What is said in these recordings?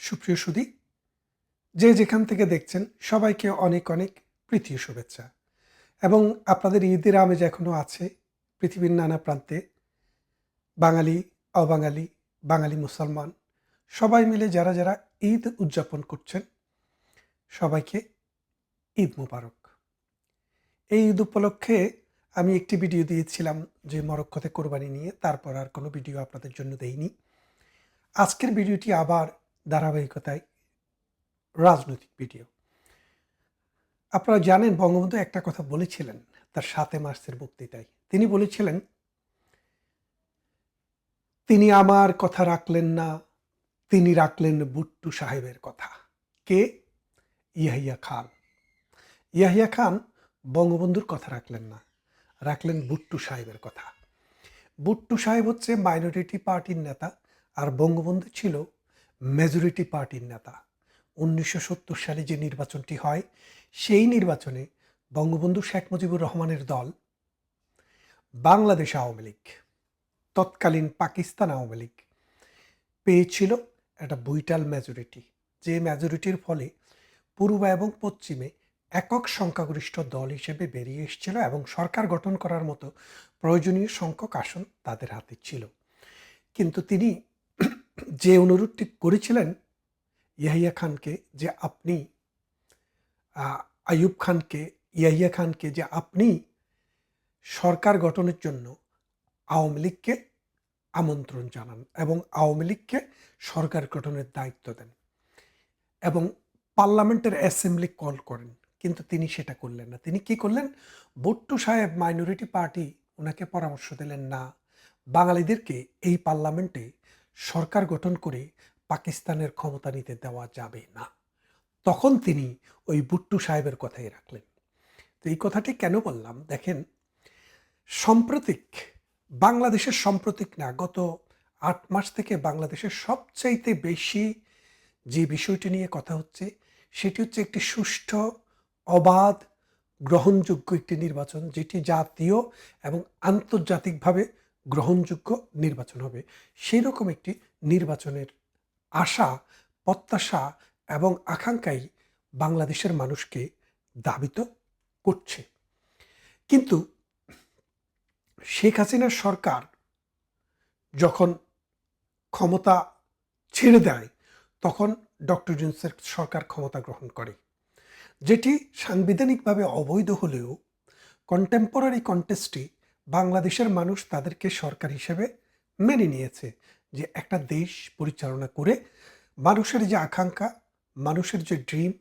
সুপ্রিয় সুদী, যে যেখান থেকে দেখছেন, সবাইকে অনেক অনেক প্রীতি শুভেচ্ছা। এবং আপনাদের ঈদের আমেজ এখনও আছে পৃথিবীর নানা প্রান্তে। বাঙালি, অবাঙালি, বাঙালি মুসলমান, সবাই মিলে যারা যারা ঈদ উদযাপন করছেন, সবাইকে ঈদ মুবারক। এই ঈদ উপলক্ষে আমি একটি ভিডিও দিয়েছিলাম যে মরক্কোতে কোরবানি নিয়ে, তারপর আর কোনো ভিডিও আপনাদের জন্য দেইনি। আজকের ভিডিওটি আবার ধারাবাহিকতায় রাজনৈতিক ভিডিও। আপনারা জানেন, বঙ্গবন্ধু একটা কথা বলেছিলেন তার সাতে মার্চের বক্তৃতায়। তিনি বলেছিলেন, তিনি আমার কথা রাখলেন না, তিনি রাখলেন বুট্টু সাহেবের কথা। কে? ইয়াহিয়া খান। ইয়াহিয়া খান বঙ্গবন্ধুর কথা রাখলেন না, রাখলেন বুট্টু সাহেবের কথা। বুট্টু সাহেব হচ্ছে মাইনরিটি পার্টির নেতা আর বঙ্গবন্ধু ছিল মেজরিটি পার্টির নেতা। উনিশশো সত্তর সালে যে নির্বাচনটি হয়, সেই নির্বাচনে বঙ্গবন্ধু শেখ মুজিবুর রহমানের দল বাংলাদেশ আওয়ামী লীগ, তৎকালীন পাকিস্তান আওয়ামী লীগ পেয়েছিল একটা বুইটাল মেজরিটি যে মেজরিটির ফলে পূর্ব এবং পশ্চিমে একক সংখ্যাগরিষ্ঠ দল হিসেবে বেরিয়ে এসেছিল এবং সরকার গঠন করার মতো প্রয়োজনীয় সংখ্যক আসন তাদের হাতে ছিল। কিন্তু তিনি যে অনুরোধটি করেছিলেন ইয়াহিয়া খানকে যে আপনি আয়ুব খানকে, ইয়াহিয়া খানকে যে আপনি সরকার গঠনের জন্য আওয়ামী লীগকে আমন্ত্রণ জানান এবং আওয়ামী লীগকে সরকার গঠনের দায়িত্ব দেন এবং পার্লামেন্টের অ্যাসেম্বলি কল করেন, কিন্তু তিনি সেটা করলেন না। তিনি কি করলেন? বট্টু সাহেব মাইনরিটি পার্টি ওনাকে পরামর্শ দিলেন, না, বাঙালিদেরকে এই পার্লামেন্টে সরকার গঠন করে পাকিস্তানের ক্ষমতা নিতে দেওয়া যাবে না। তখন তিনি ওই বুট্টু সাহেবের কথাই রাখলেন। তো এই কথাটি কেন বললাম? দেখেন, সাম্প্রতিক, বাংলাদেশের সাম্প্রতিক না, গত আট মাস থেকে বাংলাদেশের সবচাইতে বেশি যে বিষয়টি নিয়ে কথা হচ্ছে, সেটি হচ্ছে একটি সুষ্ঠু, অবাধ, গ্রহণযোগ্য একটি নির্বাচন, যেটি জাতীয় এবং আন্তর্জাতিকভাবে গ্রহণযোগ্য নির্বাচন হবে। সেই রকম একটি নির্বাচনের আশা, প্রত্যাশা এবং আকাঙ্ক্ষাই বাংলাদেশের মানুষকে দাবিত করছে। কিন্তু শেখ হাসিনার সরকার যখন ক্ষমতা ছেড়ে দেয়, তখন ডক্টর জুনসের সরকার ক্ষমতা গ্রহণ করে। যেটি সাংবিধানিকভাবে অবৈধ হলেও কন্টেম্পোরারি কন্টেস্টে বাংলাদেশের মানুষ তাদেরকে সরকার হিসেবে মেনে নিয়েছে যে একটা দেশ পরিচালনা করে মানুষের যে আকাঙ্ক্ষা, মানুষের যে ড্রিম,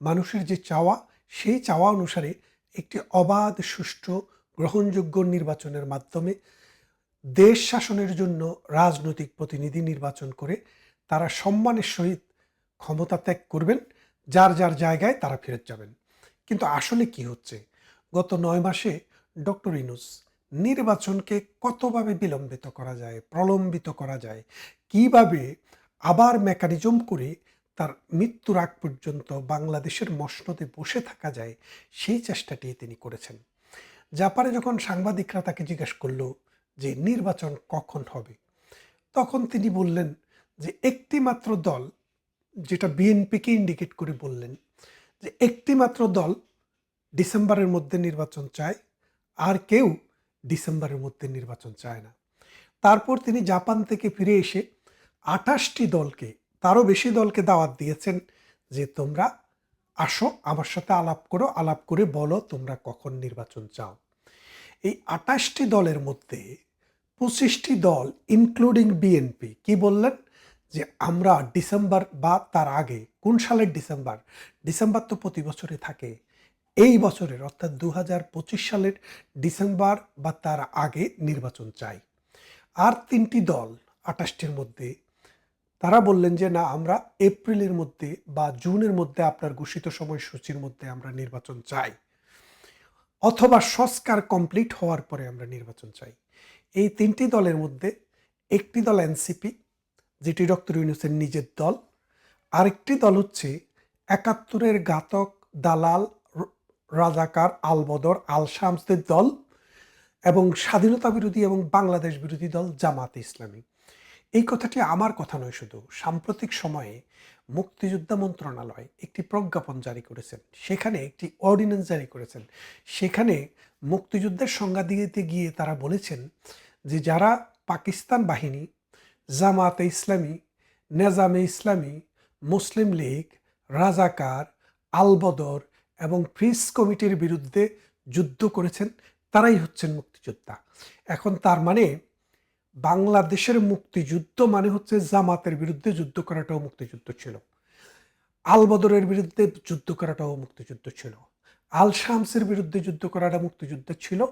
মানুষের যে চাওয়া, সেই চাওয়া অনুসারে একটি অবাধ, সুষ্ঠু, গ্রহণযোগ্য নির্বাচনের মাধ্যমে দেশ শাসনের জন্য রাজনৈতিক প্রতিনিধি নির্বাচন করে তারা সম্মানের সহিত ক্ষমতা ত্যাগ করবেন, যার যার জায়গায় তারা ফেরত যাবেন। কিন্তু আসলে কি হচ্ছে? গত নয় মাসে ডক্টর ইনুস নির্বাচনকে কতভাবে বিলম্বিত করা যায়, প্রলম্বিত করা যায়, কীভাবে আবার মেকানিজম করে তার মৃত্যুর আগ পর্যন্ত বাংলাদেশের মসনদে বসে থাকা যায়, সেই চেষ্টাটি তিনি করেছেন। জাপানে যখন সাংবাদিকরা তাকে জিজ্ঞেস করল যে নির্বাচন কখন হবে, তখন তিনি বললেন যে একটি মাত্র দল, যেটা বিএনপিকে ইন্ডিকেট করে বললেন, যে একটি মাত্র দল ডিসেম্বরের মধ্যে নির্বাচন চায়, আর কেউ ডিসেম্বরের মধ্যে নির্বাচন চায় না। তারপর তিনি জাপান থেকে ফিরে এসে আঠাশটি দলকে, তারও বেশি দলকে দাওয়াত দিয়েছেন যে, তোমরা আসো, আমার সাথে আলাপ করো, আলাপ করে বলো তোমরা কখন নির্বাচন চাও। এই আঠাশটি দলের মধ্যে পঁচিশটি দল ইনক্লুডিং বিএনপি কি বললেন? যে, আমরা ডিসেম্বর বা তার আগে, কোন সালের ডিসেম্বর? ডিসেম্বর তো প্রতি বছরে থাকে। এই বছরের, অর্থাৎ দু হাজার পঁচিশ সালের ডিসেম্বর বা তার আগে নির্বাচন চাই। আর তিনটি দল আঠাশটির মধ্যে, তারা বললেন যে, না, আমরা এপ্রিলের মধ্যে বা জুনের মধ্যে আপনার ঘোষিত সময়সূচির মধ্যে আমরা নির্বাচন চাই। অথবা সংস্কার কমপ্লিট হওয়ার পরে আমরা নির্বাচন চাই। এই তিনটি দলের মধ্যে একটি দল এনসিপি, যেটি ডক্টর ইউনুসের নিজের দল। আরেকটি দল হচ্ছে একাত্তরের ঘাতক দালাল রাজাকার আলবদর আল শামসদের দল এবং স্বাধীনতা বিরোধী এবং বাংলাদেশ বিরোধী দল জামাতে ইসলামী। এই কথাটি আমার কথা নয় শুধু, সাম্প্রতিক সময়ে মুক্তিযোদ্ধা মন্ত্রণালয় একটি প্রজ্ঞাপন জারি করেছেন। সেখানে একটি অর্ডিন্যান্স জারি করেছেন। সেখানে মুক্তিযুদ্ধের সংজ্ঞা দিতে গিয়ে তারা বলেছেন যে যারা পাকিস্তান বাহিনী, জামাতে ইসলামী, নেজামে ইসলামী, মুসলিম লীগ, রাজাকার আলবদর এবং ফ্রিস কমিটির বিরুদ্ধে যুদ্ধ করেছেন, তারাই হচ্ছেন মুক্তিযোদ্ধা। এখন তার মানে বাংলাদেশের মুক্তিযুদ্ধ মানে হচ্ছে জামাতের বিরুদ্ধে যুদ্ধ করাটাও মুক্তিযুদ্ধ ছিল। আলবদরের বিরুদ্ধে যুদ্ধ করাটাও মুক্তিযুদ্ধ ছিল। আল শামসের বিরুদ্ধে যুদ্ধ করাটা মুক্তিযুদ্ধ ছিল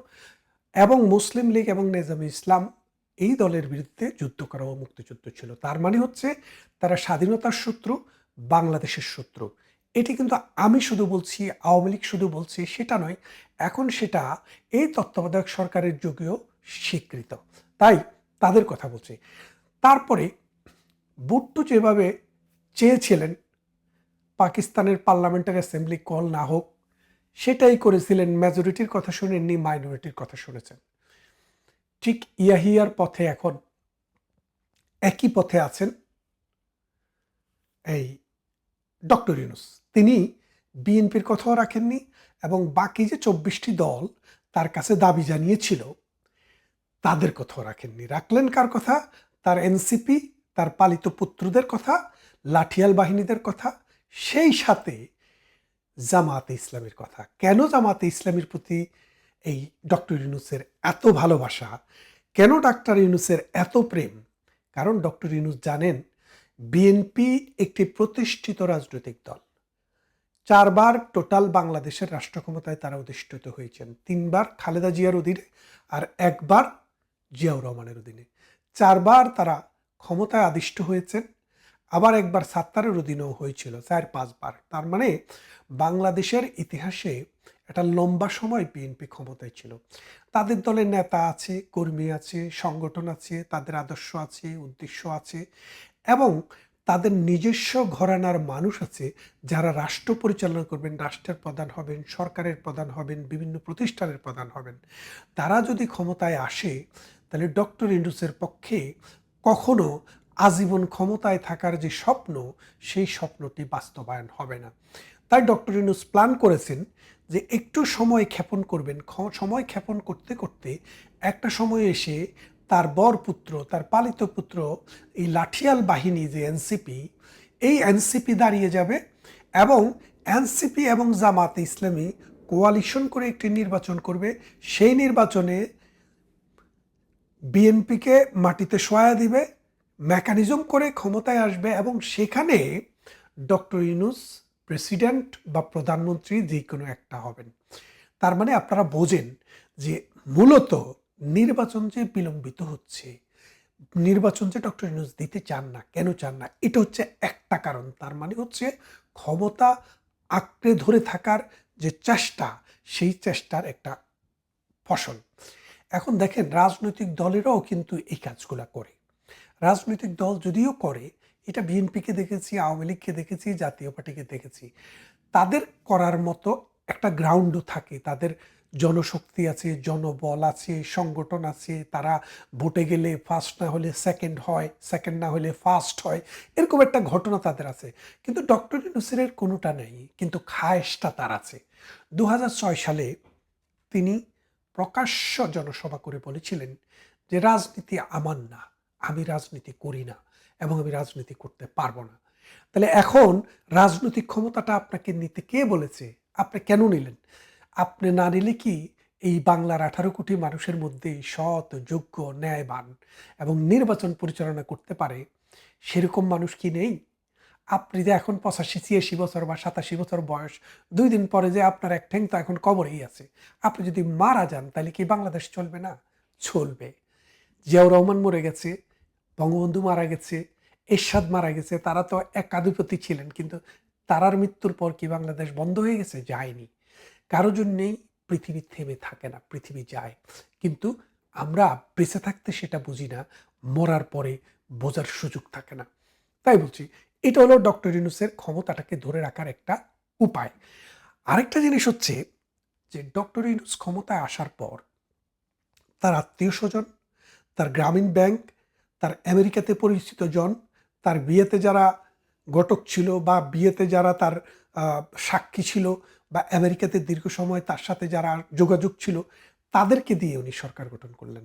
এবং মুসলিম লীগ এবং নেজামে ইসলাম এই দলের বিরুদ্ধে যুদ্ধ করাও মুক্তিযুদ্ধ ছিল। তার মানে হচ্ছে তারা স্বাধীনতার শত্রু, বাংলাদেশের শত্রু। এটি কিন্তু আমি শুধু বলছি, আওয়ামী লীগ শুধু বলছি, সেটা নয়। এখন সেটা এই তত্ত্বাবধায়ক সরকারের যুগেও স্বীকৃত। তাই তাদের কথা বলছি। তারপরে বুট্টু যেভাবে চেয়েছিলেন, পাকিস্তানের পার্লামেন্টারি অ্যাসেম্বলি কল না হোক, সেটাই করেছিলেন মেজরিটির কথা শুনেননি মাইনরিটির কথা শুনেছেন। ঠিক ইয়াহিয়ার পথে এখন একই পথে আছেন এই ডক্টর ইউনুস। তিনি বিএনপির কথাও রাখেননি এবং বাকি যে চব্বিশটি দল তার কাছে দাবি জানিয়েছিল, তাদের কথাও রাখেননি। রাখলেন কার কথা? তার এনসিপি, তার পালিত পুত্রদের কথা, লাঠিয়াল বাহিনীদের কথা, সেই সাথে জামাতে ইসলামের কথা। কেন জামাতে ইসলামের প্রতি এই ডক্টর ইউনুসের এত ভালোবাসা? কেন ডাক্তার ইউনুসের এত প্রেম? কারণ ডক্টর ইউনুস জানেন, বিএনপি একটি প্রতিষ্ঠিত রাজনৈতিক দল। চারবার টোটাল বাংলাদেশের রাষ্ট্র ক্ষমতায় তারা অধিষ্ঠিত হয়েছেন। তিনবার খালেদা জিয়ার অধীনে আর একবার জিয়াউর রহমানের অধীনে। চারবার তারা ক্ষমতায় আদিষ্ট হয়েছেন, আবার একবার সাত্তারের অধীনেও হয়েছিল চার পাঁচবার তার মানে বাংলাদেশের ইতিহাসে একটা লম্বা সময় বিএনপি ক্ষমতায় ছিল। তাদের দলের নেতা আছে, কর্মী আছে, সংগঠন আছে, তাদের আদর্শ আছে, উদ্দেশ্য আছে, এবং তাদের নিজস্ব ঘরানার মানুষ আছে যারা রাষ্ট্র পরিচালনা করবেন, রাষ্ট্রের প্রধান হবেন, সরকারের প্রধান হবেন, বিভিন্ন প্রতিষ্ঠানের প্রধান হবেন। তারা যদি ক্ষমতায় আসে, তাহলে ডক্টর ইন্ডুসের পক্ষে কখনো আজীবন ক্ষমতায় থাকার যে স্বপ্ন, সেই স্বপ্নটি বাস্তবায়ন হবে না। তাই ডক্টর ইনুস প্ল্যান করেছেন যে একটু সময় ক্ষেপণ করবেন। সময় ক্ষেপণ করতে করতে একটা সময় এসে তার বর পুত্র তার পালিত পুত্র, এই লাঠিয়াল বাহিনী যে এনসিপি, এই এনসিপি দাঁড়িয়ে যাবে এবং এনসিপি এবং জামাতে ইসলামী কোয়ালিশন করে একটি নির্বাচন করবে। সেই নির্বাচনে বিএনপিকে মাটিতে সহায় দিবে মেকানিজম করে ক্ষমতায় আসবে এবং সেখানে ডক্টর ইউনুস প্রেসিডেন্ট বা প্রধানমন্ত্রী যে কোনো একটা হবেন। তার মানে আপনারা বোঝেন যে মূলত নির্বাচন যে বিলম্বিত হচ্ছে, নির্বাচন যে ডক্টর ইনুস দিতে চান না, কেন চান না, এটা হচ্ছে একটা কারণ। তার মানে হচ্ছে ক্ষমতা আঁকড়ে ধরে থাকার যে চেষ্টা, সেই চেষ্টার একটা ফসল। এখন দেখেন, রাজনৈতিক দলেরাও কিন্তু এই কাজগুলা করে। রাজনৈতিক দল যদিও করে, এটা বিএনপিকে দেখেছি, আওয়ামী লীগকে দেখেছি, জাতীয় পার্টিকে দেখেছি, তাদের করার মতো একটা গ্রাউন্ডও থাকে। তাদের জনশক্তি আছে, জনবল আছে, সংগঠন আছে, তারা ভোটে গেলে ফার্স্ট না হলে সেকেন্ড হয় সেকেন্ড না হলে ফার্স্ট হয়, এরকম একটা ঘটনা তাদের আছে। কিন্তু ডক্টর ইউনুসের কোনোটা নেই, কিন্তু খায়েশটা তার আছে। দু হাজার ছয় সালে তিনি প্রকাশ্য জনসভা করে বলেছিলেন যে, রাজনীতি আমার না, আমি রাজনীতি করি না এবং আমি রাজনীতি করতে পারব না। তাহলে এখন রাজনৈতিক ক্ষমতাটা আপনাকে নিতে কে বলেছে? আপনি কেন নিলেন? আপনি না নিলে কি এই বাংলার আঠারো কোটি মানুষের মধ্যে সৎ, যোগ্য, ন্যায়বান এবং নির্বাচন পরিচালনা করতে পারে সেরকম মানুষ কি নেই? আপনি যে এখন পঁচাশি, ছিয়াশি বছর বা সাতাশি বছর বয়স, দুই দিন পরে যে আপনার এক ঠ্যাং তো এখন কবরেই আছে। আপনি যদি মারা যান, তাহলে কি বাংলাদেশ চলবে না? চলবে। জিয়াউর রহমান মরে গেছে, বঙ্গবন্ধু মারা গেছে, এরশাদ মারা গেছে, তারা তো একাধিপতি ছিলেন, কিন্তু তারার মৃত্যুর পর কি বাংলাদেশ বন্ধ হয়ে গেছে? যায়নি। কারও জন্যেই পৃথিবী থেমে থাকে না, পৃথিবী যায়। কিন্তু আমরা বেঁচে থাকতে সেটা বুঝি না, মরার পরে বোঝার সুযোগ থাকে না। তাই বলছি, এটা হলো ডক্টর ইউনুসের ক্ষমতাটাকে ধরে রাখার একটা উপায়। আরেকটা জিনিস হচ্ছে যে, ডক্টর ইউনুস ক্ষমতায় আসার পর তার আত্মীয় স্বজন, তার গ্রামীণ ব্যাংক, তার আমেরিকাতে পরিচিত জন, তার বিয়েতে যারা ঘটক ছিল বা বিয়েতে যারা তার সাক্ষী ছিল বা আমেরিকাতে দীর্ঘ সময় তার সাথে যারা যোগাযোগ ছিল, তাদেরকে দিয়ে উনি সরকার গঠন করলেন।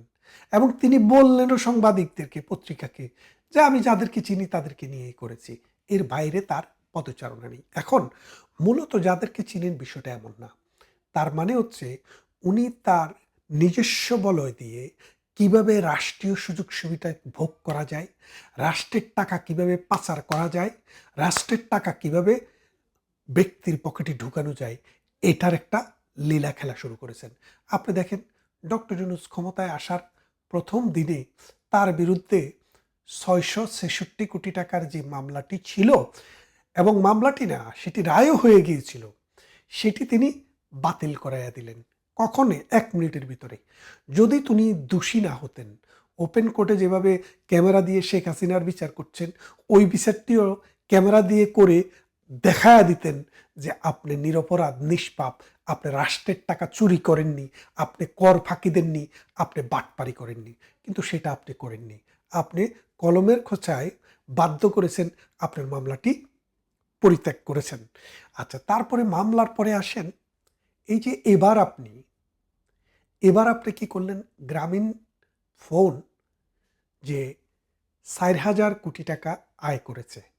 এবং তিনি বললেনও সাংবাদিকদেরকে, পত্রিকাকে, যে আমি যাদেরকে চিনি তাদেরকে নিয়েই করেছি। এর বাইরে তার পদচারণা নেই। এখন মূলত যাদেরকে চিনেন বিষয়টা এমন না। তার মানে হচ্ছে উনি তার নিজস্ব বলয় দিয়ে কীভাবে রাষ্ট্রীয় সুযোগ সুবিধা ভোগ করা যায়, রাষ্ট্রের টাকা কীভাবে পাচার করা যায়, রাষ্ট্রের টাকা কীভাবে ব্যক্তির পকেটে ঢুকানো যায়, এটার একটা লীলা খেলা শুরু করেছেন। আপনি দেখেন, ডক্টর ইউনুস ক্ষমতায় আসার প্রথম দিনে তার বিরুদ্ধে ছয়শো ছেষট্টি কোটি টাকার যে মামলাটি ছিল এবং মামলাটি না, সেটি রায়ও হয়ে গিয়েছিল, সেটি তিনি বাতিল করাইয়া দিলেন, কখনে এক মিনিটের ভিতরে। যদি তিনি দোষী না হতেন, ওপেন কোর্টে যেভাবে ক্যামেরা দিয়ে শেখ হাসিনার বিচার করছেন, ওই বিচারটিও ক্যামেরা দিয়ে করে দেখায়া দিতেন যে আপনি নিরপরাধ, নিষ্পাপ, আপনি রাষ্ট্রের টাকা চুরি করেননি, আপনি কর ফাঁকি দেননি, আপনি বাটপারি করেননি। কিন্তু সেটা আপনি করেননি। আপনি কলমের খোঁচায় বাধ্য করেছেন আপনার মামলাটি পরিত্যাগ করেছেন। আচ্ছা তারপরে মামলার পরে আসেন, এই যে এবার আপনি এবার আপনি কি করলেন? গ্রামীণ ফোন যে চার হাজার কোটি টাকা আয় করেছে।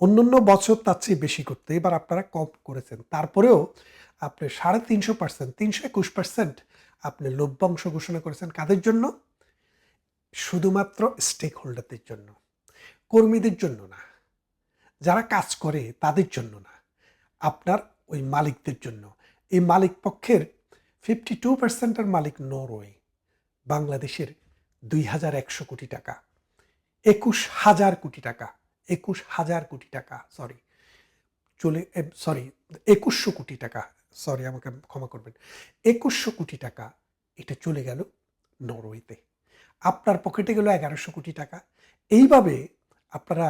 অন্যান্য বছর তার চেয়ে বেশি করতে এবার আপনারা কম করেছেন। তারপরেও আপনি সাড়ে তিনশো পার্সেন্ট, তিনশো একুশ পার্সেন্ট আপনি লভ্যাংশ ঘোষণা করেছেন। কাদের জন্য? শুধুমাত্র স্টেক হোল্ডারদের জন্য। কর্মীদের জন্য না। যারা কাজ করে তাদের জন্য না। আপনার ওই মালিকদের জন্য। এই মালিক পক্ষের ফিফটি টু পার্সেন্টের মালিক নরওয়ে, বাংলাদেশের দুই হাজার একশো কোটি টাকা, একুশ হাজার কোটি টাকা। একুশ হাজার কোটি টাকা সরি চলে সরি একুশশো কোটি টাকা সরি আমাকে ক্ষমা করবেন। একুশশো কোটি টাকা, এটা চলে গেল নরওয়েতে। আপনার পকেটে গেল এগারোশো কোটি টাকা। এইভাবে আপনারা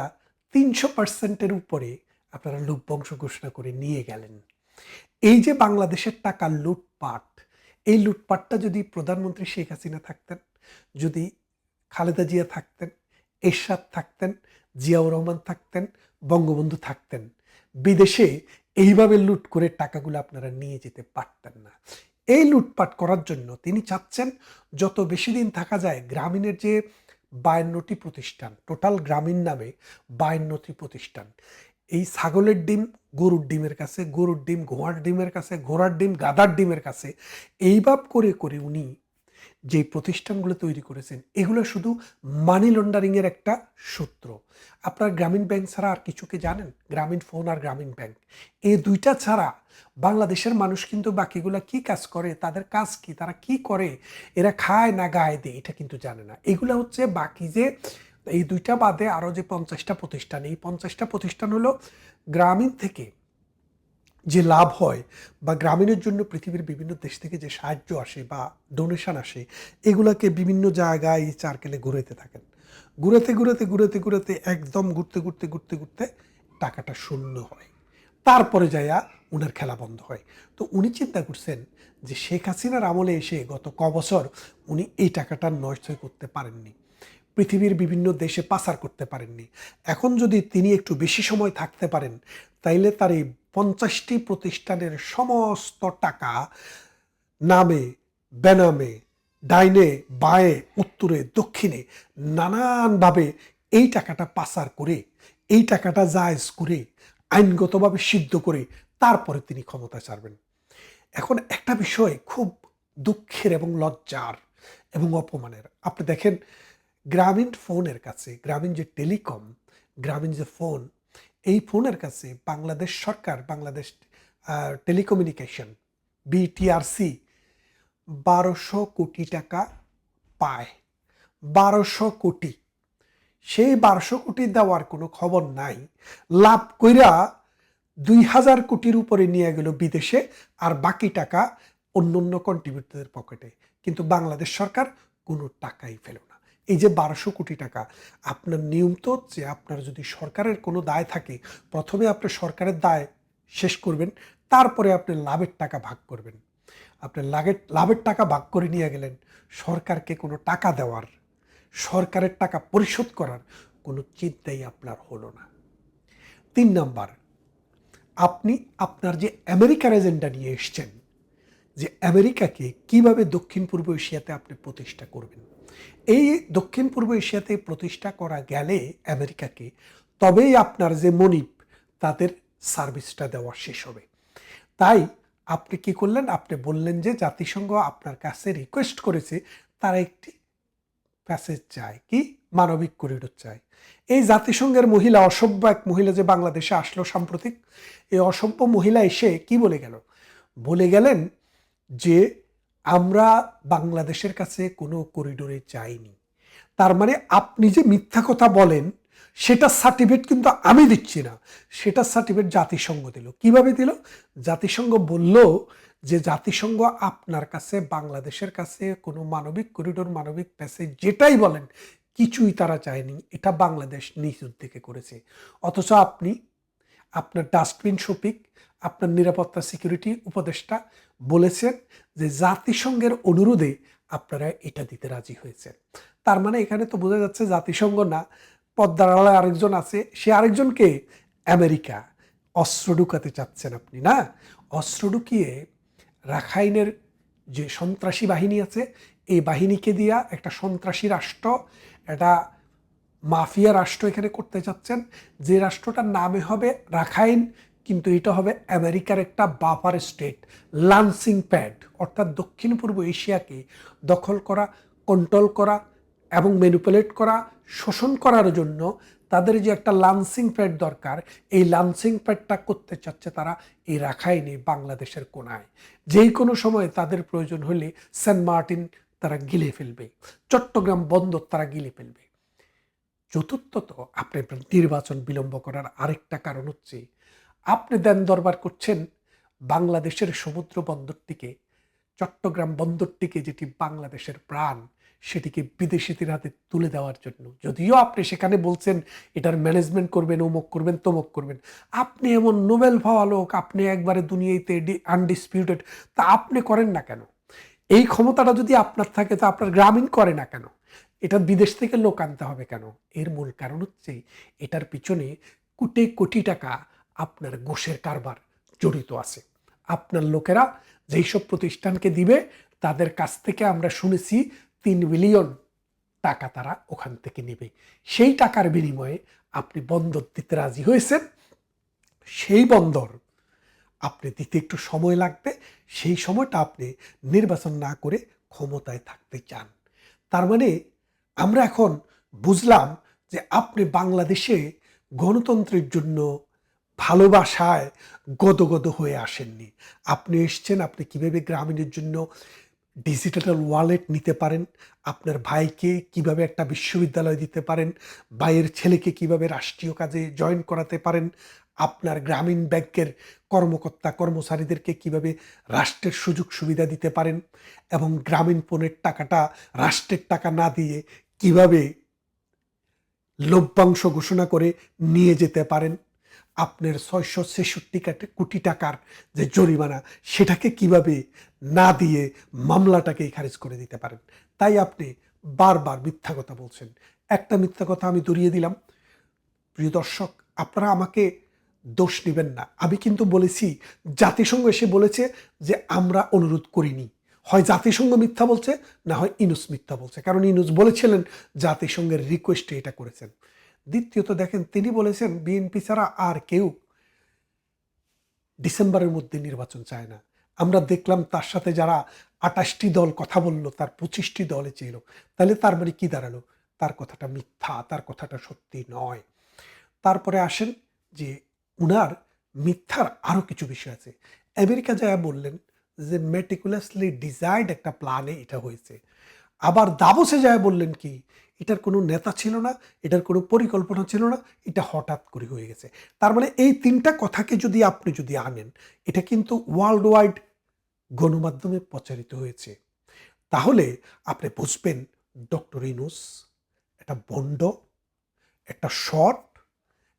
তিনশো পার্সেন্টের উপরে আপনারা লভ্যাংশ ঘোষণা করে নিয়ে গেলেন। এই যে বাংলাদেশের টাকা লুটপাট, এই লুটপাটটা যদি প্রধানমন্ত্রী শেখ হাসিনা থাকতেন, যদি খালেদা জিয়া থাকতেন, এরশাদ থাকতেন জিয়াউর রহমান থাকতেন, বঙ্গবন্ধু থাকতেন। বিদেশে এইভাবে লুট করে টাকাগুলো আপনারা নিয়ে যেতে পারতেন না। এই লুটপাট করার জন্য তিনি চাচ্ছেন, যত বেশি দিন থাকা যায় গ্রামীণের যে বায়ান্নটি প্রতিষ্ঠান, টোটাল গ্রামীণ নামে বায়ান্নটি প্রতিষ্ঠান। এই ছাগলের ডিম, গরুর ডিমের কাছে, গরুর ডিম, ঘোড়ার ডিমের কাছে, ঘোড়ার ডিম, গাদার ডিমের কাছে, এইভাব করে করে উনি যে প্রতিষ্ঠানগুলো তৈরি করেছেন, এগুলো শুধু মানি লন্ডারিংয়ের একটা সূত্র। আপনার গ্রামীণ ব্যাংক ছাড়া আর কিছুকে জানেন? গ্রামীণ ফোন আর গ্রামীণ ব্যাংক। এই দুইটা ছাড়া বাংলাদেশের মানুষ কিন্তু বাকিগুলা কি কাজ করে, তাদের কাজ কি, তারা কি করে, এরা খায় না গায়ে দেয়, এটা কিন্তু জানে না। এগুলো হচ্ছে বাকি যে, এই দুইটা বাদে আরও যে পঞ্চাশটা প্রতিষ্ঠান, এই পঞ্চাশটা প্রতিষ্ঠান হলো গ্রামীণ থেকে যে লাভ হয় বা গ্রামীণের জন্য পৃথিবীর বিভিন্ন দেশ থেকে যে সাহায্য আসে বা ডোনেশন আসে, এগুলাকে বিভিন্ন জায়গায় এই চারকেলে ঘুরেতে থাকেন। ঘুরেতে ঘুরেতে ঘুরেতে ঘুরেতে একদম ঘুরতে ঘুরতে ঘুরতে ঘুরতে টাকাটা শূন্য হয়। তারপরে যাইয়া উনার খেলা বন্ধ হয়। তো উনি চিন্তা করছেন যে শেখ হাসিনার আমলে এসে গত ক বছর উনি এই টাকাটা নয় করতে পারেননি। পৃথিবীর বিভিন্ন দেশে পাচার করতে পারেননি। এখন যদি তিনি একটু বেশি সময় থাকতে পারেন, তাইলে তার এই পঞ্চাশটি প্রতিষ্ঠানের সমস্ত টাকা নামে, বেনামে, ডাইনে, বায়ে, উত্তরে, দক্ষিণে নানানভাবে এই টাকাটা পাচার করে, এই টাকাটা জায়জ করে, আইনগতভাবে সিদ্ধ করে তারপরে তিনি ক্ষমতা ছাড়বেন। এখন একটা বিষয় খুব দুঃখের এবং লজ্জার এবং অপমানের। আপনি দেখেন, গ্রামীণ ফোনের কাছে, গ্রামীণ যে টেলিকম, গ্রামীণ যে ফোন এই ফোনের কাছে বাংলাদেশ সরকার, বাংলাদেশ টেলিকমিউনিকেশন বিটিআরসি বারোশো কোটি টাকা পায়। বারোশো কোটি। সেই বারোশো কোটি দেওয়ার কোনো খবর নাই। লাভ কইরা দুই হাজার কোটির উপরে নিয়ে গেল বিদেশে আর বাকি টাকা অন্য অন্য কন্ট্রিবিউটরদের পকেটে কিন্তু বাংলাদেশ সরকার কোনো টাকাই ফেল এই যে বারোশো কোটি টাকা, আপনার নিয়ম তো যে আপনার যদি সরকারের কোনো দায় থাকে, প্রথমে আপনি সরকারের দায় শেষ করবেন, তারপরে আপনি লাভের টাকা ভাগ করবেন। আপনি লাভের লাভের টাকা ভাগ করে নিয়ে গেলেন, সরকারকে কোনো টাকা দেওয়ার, সরকারের টাকা পরিশোধ করার কোনো চিন্তাই আপনার হলো না। তিন নাম্বার, আপনি আপনার যে আমেরিকার এজেন্ডা নিয়ে এসছেন, যে আমেরিকাকে কীভাবে দক্ষিণ পূর্ব এশিয়াতে আপনি প্রতিষ্ঠা করবেন? এই দক্ষিণ পূর্ব এশিয়াতে প্রতিষ্ঠা করা গেলে আমেরিকাকে তবেই আপনার যে মনিপ তাদের সার্ভিসটা দেওয়া শেষ হবে। তাই আপনি কি করলেন? আপনি বললেন যে জাতিসংঘ আপনার কাছে রিকোয়েস্ট করেছে, তারা একটি প্যাসেজ চায় কি? মানবিক করিডোর চায় এই জাতিসংঘের মহিলা, অসভ্য এক মহিলা যে বাংলাদেশে আসলো সাম্প্রতিক, এই অসভ্য মহিলা এসে কি বলে গেল? বলে গেলেন যে আমরা বাংলাদেশের কাছে কোনো করিডোরে যাইনি। তার মানে আপনি যে মিথ্যা কথা বলেন, সেটা সার্টিফিকেট কিন্তু আমি দিচ্ছি না। সেটা সার্টিফিকেট জাতিসংঘ দিল। কীভাবে দিল? জাতিসংঘ বলল যে জাতিসংঘ আপনার কাছে, বাংলাদেশের কাছে কোনো মানবিক করিডোর মানবিক প্যাসেজ যেটাই বলেন, কিছুই তারা চায়নি। এটা বাংলাদেশ নিজ উদ্যোগে করেছে। অথচ আপনি, আপনার ডাস্টবিন শপিক আপনার নিরাপত্তা সিকিউরিটি উপদেষ্টা বলেছেন যে জাতিসংঘের অনুরোধে আপনারা এটা দিতে রাজি হয়েছেন। তার মানে এখানে তো বোঝা যাচ্ছে জাতিসংঘ না, পদ্মার আড়ালে আরেকজন আছে, সে আরেকজনকে আমেরিকা অস্ত্র ঢুকাতে চাচ্ছেন আপনি, না? অস্ত্র ঢুকিয়ে রাখাইনের যে সন্ত্রাসী বাহিনী আছে, এই বাহিনীকে দিয়া একটা সন্ত্রাসী রাষ্ট্র, একটা মাফিয়া রাষ্ট্র এখানে করতে চাচ্ছেন। যে রাষ্ট্রটার নামে হবে রাখাইন কিন্তু এটা হবে আমেরিকার একটা বাফার স্টেট, লান্সিং প্যাড, অর্থাৎ দক্ষিণ পূর্ব এশিয়াকে দখল করা কন্ট্রোল করা এবং ম্যানিপুলেট করা, শোষণ করার জন্য তাদের যে একটা লান্সিং প্যাড দরকার, এই লান্সিং প্যাডটা করতে চাচ্ছে তারা এই রাখাইনে, বাংলাদেশের কোনায়। যেই কোনো সময় তাদের প্রয়োজন হলে সেন্ট মার্টিন তারা গিলে ফেলবে, চট্টগ্রাম বন্দর তারা গিলে ফেলবে। চতুর্থত আপনি নির্বাচন বিলম্ব করার আরেকটা কারণ হচ্ছে আপনি দেন দরবার করছেন বাংলাদেশের সমুদ্র বন্দরটিকে, চট্টগ্রাম বন্দরটিকে যেটি বাংলাদেশের প্রাণ, সেটিকে বিদেশিদের হাতে তুলে দেওয়ার জন্য। যদিও আপনি সেখানে বলছেন, এটার ম্যানেজমেন্ট করবেন অমুক করবেন, তমুক করবেন। আপনি এমন নোবেল পাওয়া লোক, আপনি একবারে দুনিয়াতে আনডিসপিউটেড তা আপনি করেন না কেন? এই ক্ষমতাটা যদি আপনার থাকে, তো আপনার গ্রামীণ করে না কেন? এটা বিদেশ থেকে লোক আনতে হবে কেন? এর মূল কারণ হচ্ছে, এটার পিছনে কোটি কোটি টাকা আপনার গোষের কারবার জড়িত আছে। আপনার লোকেরা যেই সব প্রতিষ্ঠানকে দিবে, তাদের কাছ থেকে আমরা শুনেছি তিন বিলিয়ন টাকা তারা ওখান থেকে নেবে। সেই টাকার বিনিময়ে আপনি বন্দর দিতে রাজি হয়েছেন। সেই বন্দর আপনি দিতে একটু সময় লাগবে। সেই সময়টা আপনি নির্বাচন না করে ক্ষমতায় থাকতে চান। তার মানে আমরা এখন বুঝলাম যে আপনি বাংলাদেশে গণতন্ত্রের জন্য ভালোবাসায় গদগদ হয়ে আসেননি। আপনি এসছেন, আপনি কীভাবে গ্রামীণের জন্য ডিজিটাল ওয়ালেট নিতে পারেন? আপনার ভাইকে কীভাবে একটা বিশ্ববিদ্যালয় দিতে পারেন? ভাইয়ের ছেলেকে কীভাবে রাষ্ট্রীয় কাজে জয়েন করাতে পারেন? আপনার গ্রামীণ ব্যাংকের কর্মকর্তা, কর্মচারীদেরকে কীভাবে রাষ্ট্রের সুযোগ সুবিধা দিতে পারেন? এবং গ্রামীণ পণ্যের টাকাটা, রাষ্ট্রের টাকা না দিয়ে কীভাবে লভ্যাংশ ঘোষণা করে নিয়ে যেতে পারেন? আপনার ছয়শো ছেষট্টি কোটি টাকার যে জরিমানা, সেটাকে কীভাবে না দিয়ে মামলাটাকে খারিজ করে দিতে পারেন? তাই আপনি বারবার মিথ্যা কথা বলছেন। একটা মিথ্যা কথা আমি দরিয়ে দিলাম। প্রিয় দর্শক, আপনারা আমাকে দোষ নেবেন না। আমি কিন্তু বলেছি, জাতিসংঘ এসে বলেছে যে আমরা অনুরোধ করিনি। হয় জাতিসংঘ মিথ্যা বলছে, না হয় ইনুস মিথ্যা বলছে। কারণ ইনুস বলেছিলেন জাতিসংঘের রিকোয়েস্টে এটা করেছেন। দ্বিতীয়ত দেখেন, তিনি বলেছেন, বিএনপি ছাড়া আর কেউ ডিসেম্বরের মধ্যে নির্বাচন চায় না। আমরা দেখলাম তার সাথে যারা আটাশটি দল কথা বলল, তার পঁচিশটি দলে চেল তাহলে তার মানে কি দাঁড়াল? তার কথাটা মিথ্যা, তার কথাটা সত্যি নয়। তারপরে আসেন যে উনার মিথ্যার আরও কিছু বিষয় আছে। আমেরিকা যা বললেন যে মেটিকুলাসলি ডিজাইড একটা প্ল্যানে এটা হয়েছে। আবার দাবসে যায় বললেন কি? এটার কোনো নেতা ছিল না, এটার কোনো পরিকল্পনা ছিল না, এটা হঠাৎ করে হয়ে গেছে। তার মানে এই তিনটা কথাকে যদি আপনি যদি আনেন, এটা কিন্তু ওয়ার্ল্ড ওয়াইড গণমাধ্যমে প্রচারিত হয়েছে। তাহলে আপনি বুঝবেন, ডক্টর ইনুস একটা বন্ড, একটা শট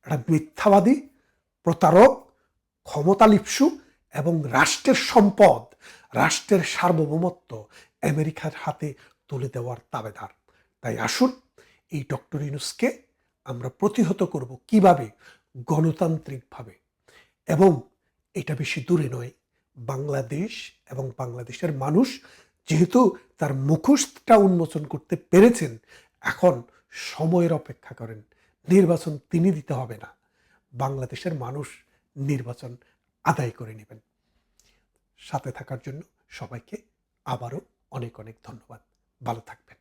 একটা মিথ্যাবাদী, প্রতারক ক্ষমতালিপসু এবং রাষ্ট্রের সম্পদ, রাষ্ট্রের সার্বভৌমত্ব আমেরিকার হাতে তুলে দেওয়ার দাবেদার তাই আসুন এই ডক্টর ইনুসকে আমরা প্রতিহত করব কীভাবে? গণতান্ত্রিকভাবে। এবং এটা বেশি দূরে নয়, বাংলাদেশ এবং বাংলাদেশের মানুষ যেহেতু তার মুখোশটা উন্মোচন করতে পেরেছেন, এখন সময়ের অপেক্ষা করেন। নির্বাচন তিনি দিতে হবে না, বাংলাদেশের মানুষ নির্বাচন আদায় করে নেবেন। সাথে থাকার জন্য সবাইকে আবারও অনেক অনেক ধন্যবাদ। ভালো থাকবেন।